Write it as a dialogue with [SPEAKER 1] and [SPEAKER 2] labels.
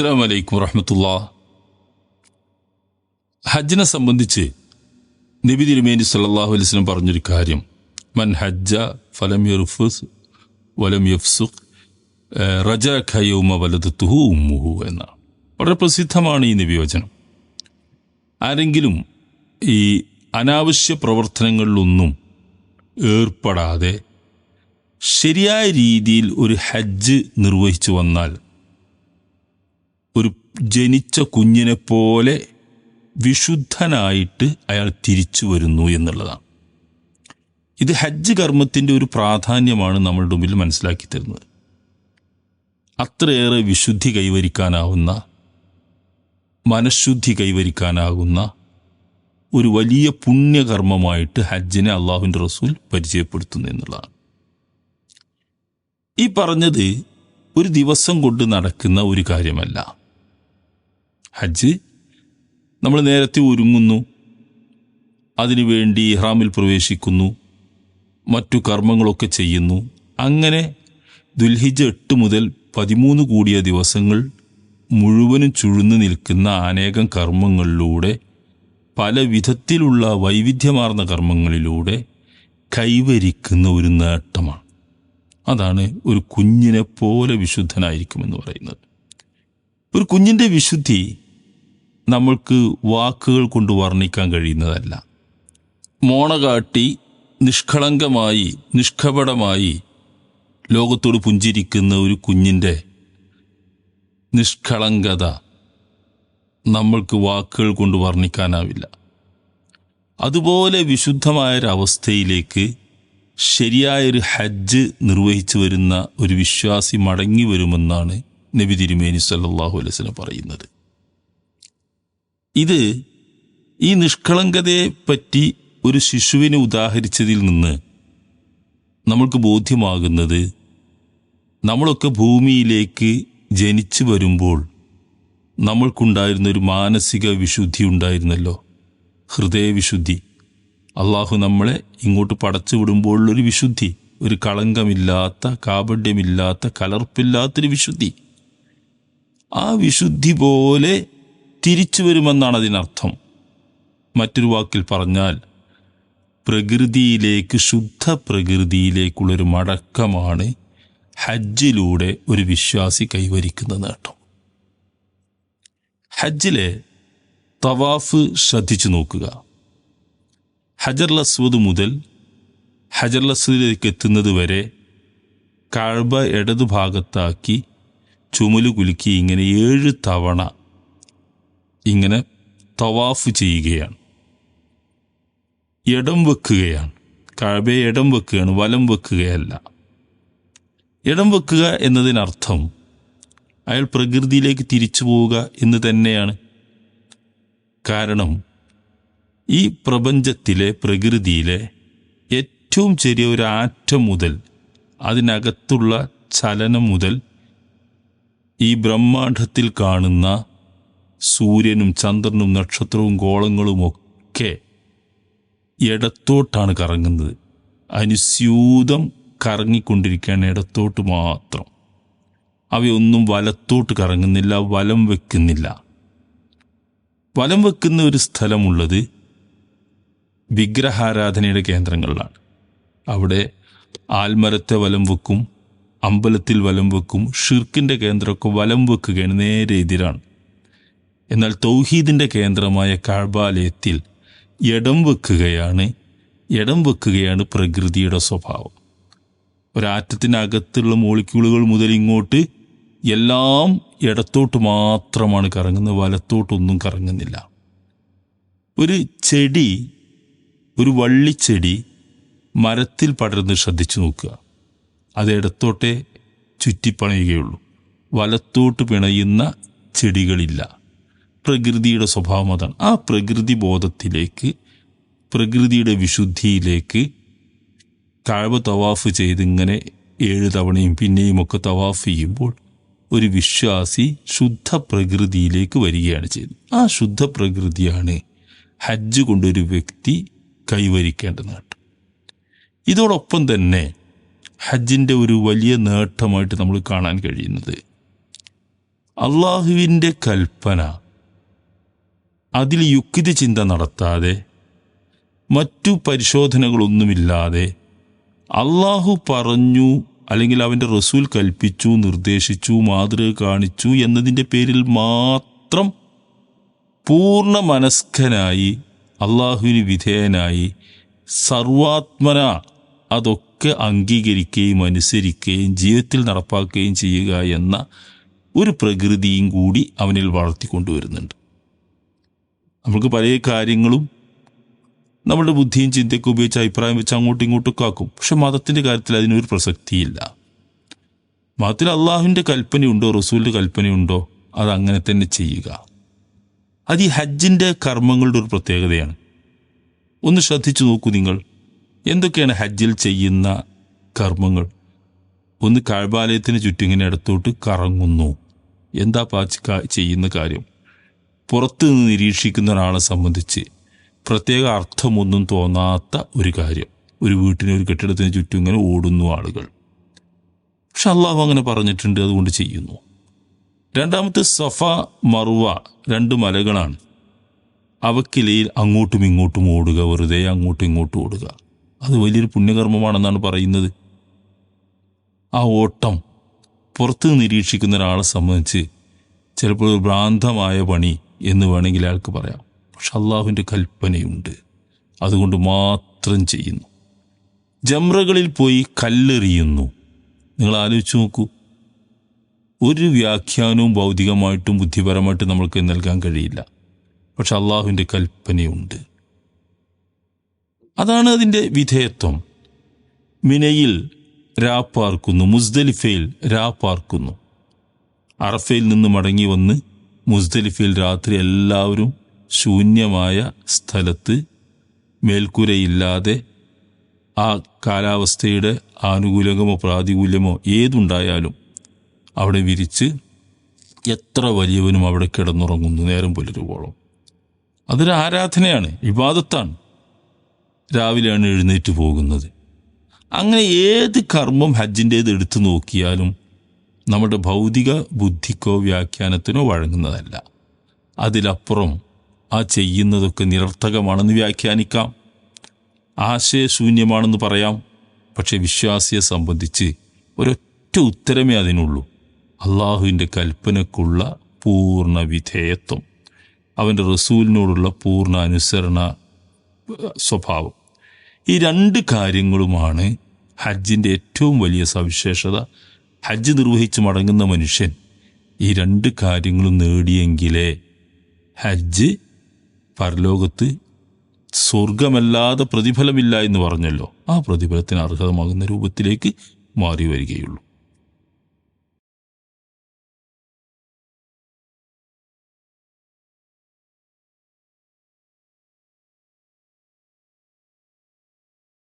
[SPEAKER 1] അസ്സാം വലൈക്കും വറഹമത്തുള്ള. ഹജ്ജിനെ സംബന്ധിച്ച് നബി തിരുമേനി സല്ലല്ലാഹു അലൈഹി വസല്ലം പറഞ്ഞൊരു കാര്യം. മൻ ഹജ്ജ ഫലം യർഫുസ് വലം യഫ്സുഖ് റജ ഖയൂമ തുഹു ഉമ്മുഹു എന്നാണ്. വളരെ പ്രസിദ്ധമാണ് ഈ നിബിയോചനം ആരെങ്കിലും ഈ അനാവശ്യ പ്രവർത്തനങ്ങളിലൊന്നും ഏർപ്പെടാതെ ശരിയായ രീതിയിൽ ഒരു ഹജ്ജ് നിർവഹിച്ചു വന്നാൽ ഒരു ജനിച്ച കുഞ്ഞിനെ പോലെ വിശുദ്ധനായിട്ട് അയാൾ തിരിച്ചു വരുന്നു എന്നുള്ളതാണ്. ഇത് ഹജ്ജ് കർമ്മത്തിന്റെ ഒരു പ്രാധാന്യമാണ് നമ്മളുടെ മുമ്പിൽ മനസ്സിലാക്കി തരുന്നത്. അത്രയേറെ വിശുദ്ധി കൈവരിക്കാനാവുന്ന മനഃശുദ്ധി കൈവരിക്കാനാകുന്ന ഒരു വലിയ പുണ്യകർമ്മമായിട്ട് ഹജ്ജിനെ അള്ളാഹുവിന്റെ റസൂൽ പരിചയപ്പെടുത്തുന്നു എന്നുള്ളതാണ്. ഈ പറഞ്ഞത് ഒരു ദിവസം കൊണ്ട് നടക്കുന്ന ഒരു കാര്യമല്ല. ഹജ്ജ് നമ്മൾ നേരത്തെ ഒരുങ്ങുന്നു. അതിനുവേണ്ടി ഇഹ്റാമിൽ പ്രവേശിക്കുന്നു. മറ്റു കർമ്മങ്ങളൊക്കെ ചെയ്യുന്നു. അങ്ങനെ ദുൽഹിജ എട്ട് മുതൽ പതിമൂന്ന് കൂടിയ ദിവസങ്ങൾ മുഴുവനും ചുഴുന്നു നിൽക്കുന്ന അനേകം കർമ്മങ്ങളിലൂടെ പല വിധത്തിലുള്ള വൈവിധ്യമാർന്ന കർമ്മങ്ങളിലൂടെ കൈവരിക്കുന്ന ഒരു നേട്ടമാണ്. അതാണ് ഒരു കുഞ്ഞിനെ പോലെ വിശുദ്ധനായിരിക്കുമെന്ന് പറയുന്നത്. ഒരു കുഞ്ഞിന്റെ വിശുദ്ധി നമ്മൾക്ക് വാക്കുകൾ കൊണ്ട് വർണിക്കാൻ കഴിയുന്നതല്ല. മോണ കാട്ടി നിഷ്കളങ്കമായി നിഷ്കപടമായി ലോകത്തോട് പുഞ്ചിരിക്കുന്ന ഒരു കുഞ്ഞിന്റെ നിഷ്കളങ്കത നമ്മൾക്ക് വാക്കുകൾ കൊണ്ട് വർണിക്കാനാവില്ല. അതുപോലെ വിശുദ്ധമായൊരവസ്ഥയിലേക്ക് ശരിയായൊരു ഹജ്ജ് നിർവഹിച്ചു വരുന്ന ഒരു വിശ്വാസി മടങ്ങി വരുമെന്നാണ് നബി തിരുമേനി സല്ലല്ലാഹു അലൈഹി വസല്ലം പറയുന്നത്. ഇത് ഈ നിഷ്കളങ്കതയെ പറ്റി ഒരു ശിശുവിനെ ഉദാഹരിച്ചതിൽ നിന്ന് നമ്മൾക്ക് ബോധ്യമാകുന്നത് നമ്മളൊക്കെ ഭൂമിയിലേക്ക് ജനിച്ചു വരുമ്പോൾ നമ്മൾക്കുണ്ടായിരുന്ന ഒരു മാനസിക വിശുദ്ധി ഉണ്ടായിരുന്നല്ലോ. ഹൃദയവിശുദ്ധി. അള്ളാഹു നമ്മളെ ഇങ്ങോട്ട് പടച്ചു വിടുമ്പോഴുള്ളൊരു വിശുദ്ധി. ഒരു കളങ്കമില്ലാത്ത കാപഡ്യമില്ലാത്ത കലർപ്പില്ലാത്തൊരു വിശുദ്ധി. ആ വിശുദ്ധി പോലെ തിരിച്ചു വരുമെന്നാണ് അതിനർത്ഥം. മറ്റൊരു വാക്കിൽ പറഞ്ഞാൽ പ്രകൃതിയിലേക്ക് ശുദ്ധ പ്രകൃതിയിലേക്കുള്ളൊരു മടക്കമാണ് ഹജ്ജിലൂടെ ഒരു വിശ്വാസി കൈവരിക്കുന്ന നേട്ടം ഹജ്ജിലെ തവാഫ് ശ്രദ്ധിച്ചു നോക്കുക. ഹജർ ലസ്വദ് മുതൽ ഹജർ ലസ്വദിലേക്ക് എത്തുന്നത് വരെ കഴബ ഇടതുഭാഗത്താക്കി ചുമൽ കുലുക്കി ഇങ്ങനെ ഏഴ് തവണ ഇങ്ങനെ തവാഫ് ചെയ്യുകയാണ്. ഇടം വെക്കുകയാണ്. കഴബയെ ഇടം വെക്കുകയാണ് വലം വെക്കുകയല്ല. ഇടം വെക്കുക എന്നതിനർത്ഥം അയാൾ പ്രകൃതിയിലേക്ക് തിരിച്ചു പോവുക എന്ന് തന്നെയാണ്. കാരണം ഈ പ്രപഞ്ചത്തിലെ പ്രകൃതിയിലെ ഏറ്റവും ചെറിയ ഒരു ആറ്റം മുതൽ അതിനകത്തുള്ള ചലനം മുതൽ ഈ ബ്രഹ്മാണ്ഡത്തിൽ കാണുന്ന സൂര്യനും ചന്ദ്രനും നക്ഷത്രവും ഗോളങ്ങളും ഒക്കെ ഇടത്തോട്ടാണ് കറങ്ങുന്നത്. അനുസ്യൂതം കറങ്ങിക്കൊണ്ടിരിക്കുകയാണ് ഇടത്തോട്ട് മാത്രം. അവയൊന്നും വലത്തോട്ട് കറങ്ങുന്നില്ല വലം വെക്കുന്നില്ല. വലം വെക്കുന്ന ഒരു സ്ഥലമുള്ളത് വിഗ്രഹാരാധനയുടെ കേന്ദ്രങ്ങളിലാണ്. അവിടെ ആൽമരത്തെ വലം വെക്കും അമ്പലത്തിൽ വലം വെക്കും ഷിർക്കിന്റെ കേന്ദ്രമൊക്കെ വലം വെക്കുകയാണ് നേരെ എതിരാണ്. എന്നാൽ തൗഹീദിന്റെ കേന്ദ്രമായ കാഴ്ബാലയത്തിൽ ഇടം വെക്കുകയാണ് ഇടം വെക്കുകയാണ് പ്രകൃതിയുടെ സ്വഭാവം. ഒരാറ്റത്തിനകത്തുള്ള മോളിക്യൂളുകൾ മുതൽ ഇങ്ങോട്ട് എല്ലാം ഇടത്തോട്ട് മാത്രമാണ് കറങ്ങുന്നത് വലത്തോട്ടൊന്നും കറങ്ങുന്നില്ല. ഒരു ചെടി ഒരു വള്ളിച്ചെടി മരത്തിൽ പടർന്ന് ശ്രദ്ധിച്ചു നോക്കുക. അത് ഇടത്തോട്ടേ ചുറ്റിപ്പണയുകയുള്ളൂ. വലത്തോട്ട് പിണയുന്ന ചെടികളില്ല. പ്രകൃതിയുടെ സ്വഭാവം അതാണ്. ആ പ്രകൃതി ബോധത്തിലേക്ക് പ്രകൃതിയുടെ വിശുദ്ധിയിലേക്ക് കഴവ് തവാഫ് ചെയ്തിങ്ങനെ ഏഴ് തവണയും പിന്നെയും ഒക്കെ തവാഫ് ചെയ്യുമ്പോൾ ഒരു വിശ്വാസി ശുദ്ധ പ്രകൃതിയിലേക്ക് വരികയാണ് ചെയ്യുന്നത്. ആ ശുദ്ധ പ്രകൃതിയാണ് ഹജ്ജ് കൊണ്ടൊരു വ്യക്തി കൈവരിക്കേണ്ട നേട്ടം ഇതോടൊപ്പം തന്നെ ഹജ്ജിന്റെ ഒരു വലിയ നേട്ടമായിട്ട് നമ്മൾ കാണാൻ കഴിയുന്നത് അള്ളാഹുവിന്റെ കൽപ്പന അതിൽ യുക്തി ചിന്ത നടത്താതെ മറ്റു പരിശോധനകളൊന്നുമില്ലാതെ അള്ളാഹു പറഞ്ഞു അല്ലെങ്കിൽ അവന്റെ റസൂൽ കൽപ്പിച്ചു നിർദ്ദേശിച്ചു മാതൃക കാണിച്ചു എന്നതിന്റെ പേരിൽ മാത്രം പൂർണ മനസ്കനായി അള്ളാഹുവിന് വിധേയനായി സർവാത്മന അതൊക്കെ അംഗീകരിക്കുകയും അനുസരിക്കുകയും ജീവിതത്തിൽ നടപ്പാക്കുകയും ചെയ്യുക എന്ന ഒരു പ്രകൃതിയും കൂടി അവനിൽ വളർത്തിക്കൊണ്ടുവരുന്നുണ്ട്. നമുക്ക് പല കാര്യങ്ങളും നമ്മുടെ ബുദ്ധിയും ചിന്തയൊക്കെ ഉപയോഗിച്ച് അഭിപ്രായം വെച്ച് അങ്ങോട്ടും ഇങ്ങോട്ടും ആക്കും. പക്ഷെ മതത്തിന്റെ കാര്യത്തിൽ അതിനൊരു പ്രസക്തിയില്ല. മതത്തിൽ അള്ളാഹുവിന്റെ കൽപ്പനയുണ്ടോ റസൂലിന്റെ കൽപ്പനയുണ്ടോ അത് അങ്ങനെ തന്നെ ചെയ്യുക. അത് ഈ ഹജ്ജിന്റെ കർമ്മങ്ങളുടെ ഒരു പ്രത്യേകതയാണ്. ഒന്ന് ശ്രദ്ധിച്ചു നോക്കൂ നിങ്ങൾ എന്തൊക്കെയാണ് ഹജ്ജിൽ ചെയ്യുന്ന കർമ്മങ്ങൾ? ഒന്ന് കാഴ്ബാലയത്തിന് ചുറ്റും ഇങ്ങനെ ഇടത്തോട്ട് കറങ്ങുന്നു. എന്താ പാച്ച് ചെയ്യുന്ന കാര്യം? പുറത്തു നിന്ന് നിരീക്ഷിക്കുന്ന ഒരാളെ സംബന്ധിച്ച് പ്രത്യേക അർത്ഥമൊന്നും തോന്നാത്ത ഒരു കാര്യം. ഒരു വീട്ടിന് ഒരു കെട്ടിടത്തിന് ചുറ്റും ഇങ്ങനെ ഓടുന്നു ആളുകൾ. പക്ഷെ അള്ളാഹു അങ്ങനെ പറഞ്ഞിട്ടുണ്ട് അതുകൊണ്ട് ചെയ്യുന്നു. രണ്ടാമത്തെ സഫ മറുവ രണ്ട് മലകളാണ്. അവക്കിലയിൽ അങ്ങോട്ടും ഇങ്ങോട്ടും ഓടുക വെറുതെ അങ്ങോട്ടും ഇങ്ങോട്ടും ഓടുക. അത് വലിയൊരു പുണ്യകർമ്മമാണെന്നാണ് പറയുന്നത്. ആ ഓട്ടം പുറത്ത് നിരീക്ഷിക്കുന്ന ഒരാളെ സംബന്ധിച്ച് ചിലപ്പോൾ ഭ്രാന്തമായ പണി എന്ന് വേണമെങ്കിൽ അയാൾക്ക് പറയാം. പക്ഷെ അള്ളാഹുവിന്റെ കൽപ്പനയുണ്ട്. അതുകൊണ്ട് മാത്രം ചെയ്യുന്നു. ജമ്രകളിൽ പോയി കല്ലെറിയുന്നു. നിങ്ങൾ ആലോചിച്ച് നോക്കൂ. ഒരു വ്യാഖ്യാനവും ഭൗതികമായിട്ടും ബുദ്ധിപരമായിട്ടും നമ്മൾക്ക് നൽകാൻ കഴിയില്ല. പക്ഷെ അള്ളാഹുവിന്റെ കൽപ്പനയുണ്ട്. അതാണ് അതിന്റെ വിധേയത്വം. മിനയിൽ രാപ്പാർക്കുന്നു മുസ്ദലിഫയിൽ രാപ്പാർക്കുന്നു അറഫയിൽ നിന്ന് മടങ്ങി വന്ന് മുസ്ദലിഫയിൽ രാത്രി എല്ലാവരും ശൂന്യമായ സ്ഥലത്ത് മേൽക്കൂരയില്ലാതെ ആ കാലാവസ്ഥയുടെ ആനുകൂല്യമോ പ്രാതികൂല്യമോ ഏതുണ്ടായാലും അവിടെ വിരിച്ച് എത്ര വലിയവനും അവിടെ കിടന്നുറങ്ങുന്നു? നേരം പുലരുവോളം. അതൊരു ആരാധനയാണ് വിവാദത്താണ് രാവിലെയാണ് എഴുന്നേറ്റ് പോകുന്നത്. അങ്ങനെ ഏത് കർമ്മം ഹജ്ജിന്റേത് എടുത്തു നോക്കിയാലും നമ്മുടെ ഭൗതിക ബുദ്ധിക്കോ വ്യാഖ്യാനത്തിനോ വഴങ്ങുന്നതല്ല. അതിലപ്പുറം ആ ചെയ്യുന്നതൊക്കെ നിരർത്ഥകമാണെന്ന് വ്യാഖ്യാനിക്കാം. ആശയശൂന്യമാണെന്ന് പറയാം. പക്ഷെ വിശ്വാസിയെ സംബന്ധിച്ച് ഒരൊറ്റ ഉത്തരമേ അതിനുള്ളൂ. അള്ളാഹുവിന്റെ കൽപ്പനക്കുള്ള പൂർണ വിധേയത്വം. അവന്റെ റസൂലിനോടുള്ള പൂർണ അനുസരണ സ്വഭാവം. ഈ രണ്ട് കാര്യങ്ങളുമാണ് ഹജ്ജിന്റെ ഏറ്റവും വലിയ സവിശേഷത. ഹജ്ജ് നിർവഹിച്ച് മടങ്ങുന്ന മനുഷ്യൻ ഈ രണ്ട് കാര്യങ്ങളും നേടിയെങ്കിലേ ഹജ്ജ് പരലോകത്ത് സ്വർഗമല്ലാതെ പ്രതിഫലമില്ല എന്ന് പറഞ്ഞല്ലോ. ആ പ്രതിഫലത്തിന് അർഹതമാകുന്ന രൂപത്തിലേക്ക് മാറി വരികയുള്ളൂ.